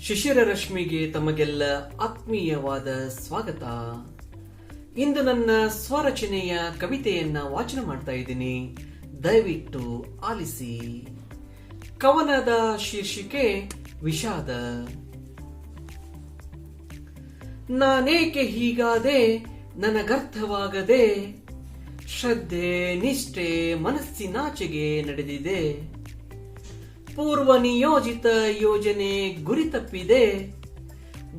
ಶಿಶಿರ ರಶ್ಮಿಗೆ ತಮಗೆಲ್ಲ ಆತ್ಮೀಯವಾದ ಸ್ವಾಗತ. ಇಂದು ನನ್ನ ಸ್ವರಚನೆಯ ಕವಿತೆಯನ್ನ ವಾಚನ ಮಾಡ್ತಾ ಇದ್ದೀನಿ. ದಯವಿಟ್ಟು ಆಲಿಸಿ. ಕವನದ ಶೀರ್ಷಿಕೆ ವಿಷಾದ. ನಾನೇಕೆ ಹೀಗಾದೆ, ನನಗರ್ಥವಾಗದೆ, ಶ್ರದ್ಧೆ, ನಿಷ್ಠೆ, ಮನಸ್ಸಿನಾಚೆಗೆ ನಡೆದಿದೆ. ಪೂರ್ವ ನಿಯೋಜಿತ ಯೋಜನೆ ಗುರಿ ತಪ್ಪಿದೆ.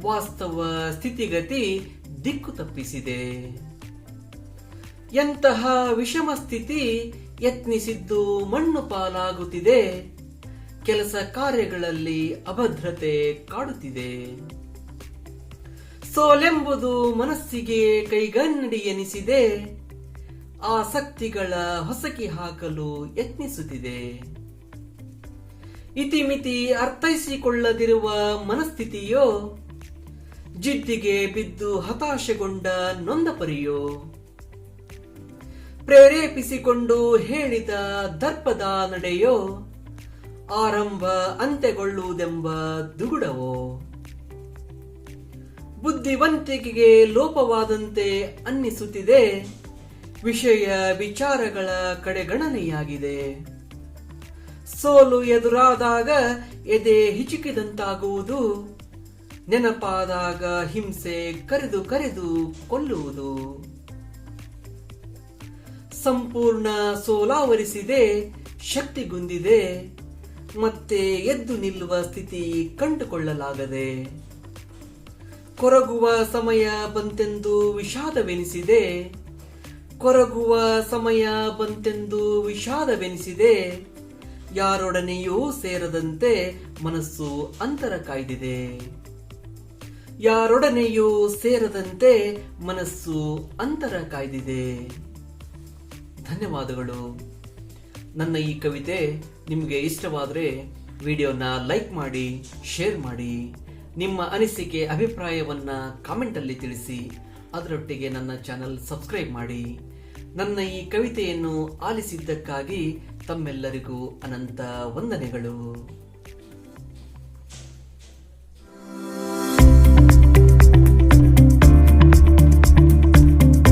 ವಾಸ್ತವ ಸ್ಥಿತಿಗತಿ ದಿಕ್ಕು ತಪ್ಪಿಸಿದೆ. ಎಂತಹ ವಿಷಮ ಸ್ಥಿತಿ ಯತ್ನಿಸಿದ್ದು ಮಣ್ಣು ಪಾಲಾಗುತ್ತಿದೆ. ಕೆಲಸ ಕಾರ್ಯಗಳಲ್ಲಿ ಅಭದ್ರತೆ ಕಾಡುತ್ತಿದೆ. ಸೋಲೆಂಬುದು ಮನಸ್ಸಿಗೆ ಕೈಗನ್ನಡಿ ಎನಿಸಿದೆ. ಆಸಕ್ತಿಗಳ ಹೊಸಕಿ ಹಾಕಲು ಯತ್ನಿಸುತ್ತಿದೆ. ಇತಿಮಿತಿ ಅರ್ಥೈಸಿಕೊಳ್ಳದಿರುವ ಮನಸ್ಥಿತಿಯೋ, ಜಿದ್ದಿಗೆ ಬಿದ್ದು ಹತಾಶೆಗೊಂಡ ನೊಂದಪರಿಯೋ. ಪ್ರೇರೇಪಿಸಿಕೊಂಡು ಹೇಳಿದ ದರ್ಪದ ನಡೆಯೋ, ಆರಂಭ ಅಂತ್ಯಗೊಳ್ಳುವುದೆಂಬ ದುಗುಡವೋ. ಬುದ್ಧಿವಂತಿಕೆಗೆ ಲೋಪವಾದಂತೆ ಅನ್ನಿಸುತ್ತಿದೆ, ವಿಷಯ ವಿಚಾರಗಳ ಕಡೆಗಣನೆಯಾಗಿದೆ. ಸೋಲು ಎದುರಾದಾಗ ಎದೆ ಹಿಚುಕಿದಂತಾಗುವುದು. ನೆನಪಾದಾಗ ಹಿಂಸೆ ಕರೆದು ಕರೆದು ಕೊಲ್ಲುವುದು. ಸಂಪೂರ್ಣ ಸೋಲಾವರಿಸಿದೆ ಶಕ್ತಿಗುಂದಿದೆ ಮತ್ತೆ ಎದ್ದು ನಿಲ್ಲುವ ಸ್ಥಿತಿ ಕಂಡುಕೊಳ್ಳಲಾಗದೆ. ಕೊರಗುವ ಸಮಯ ಬಂತೆಂದು ವಿಷಾದವೆನಿಸಿದೆ. ಕೊರಗುವ ಸಮಯ ಬಂತೆಂದು ವಿಷಾದವೆನಿಸಿದೆ. ಯಾರೊಡನೆಯೂ ಸೇರದಂತೆ ಮನಸ್ಸು ಅಂತರ ಕಾಯ್ದಿದೆ. ಯಾರೊಡನೆಯೂ ಸೇರದಂತೆ ಮನಸ್ಸು ಅಂತರ ಕಾಯ್ದಿದೆ. ಧನ್ಯವಾದಗಳು. ನನ್ನ ಈ ಕವಿತೆ ನಿಮಗೆ ಇಷ್ಟವಾದರೆ ವಿಡಿಯೋನ ಲೈಕ್ ಮಾಡಿ, ಶೇರ್ ಮಾಡಿ. ನಿಮ್ಮ ಅನಿಸಿಕೆ, ಅಭಿಪ್ರಾಯವನ್ನ ಕಾಮೆಂಟ್ ಅಲ್ಲಿ ತಿಳಿಸಿ. ಅದರೊಟ್ಟಿಗೆ ನನ್ನ ಚಾನಲ್ ಸಬ್ಸ್ಕ್ರೈಬ್ ಮಾಡಿ. ನನ್ನ ಈ ಕವಿತೆಯನ್ನು ಆಲಿಸಿದ್ದಕ್ಕಾಗಿ ತಮ್ಮೆಲ್ಲರಿಗೂ ಅನಂತ ವಂದನೆಗಳು.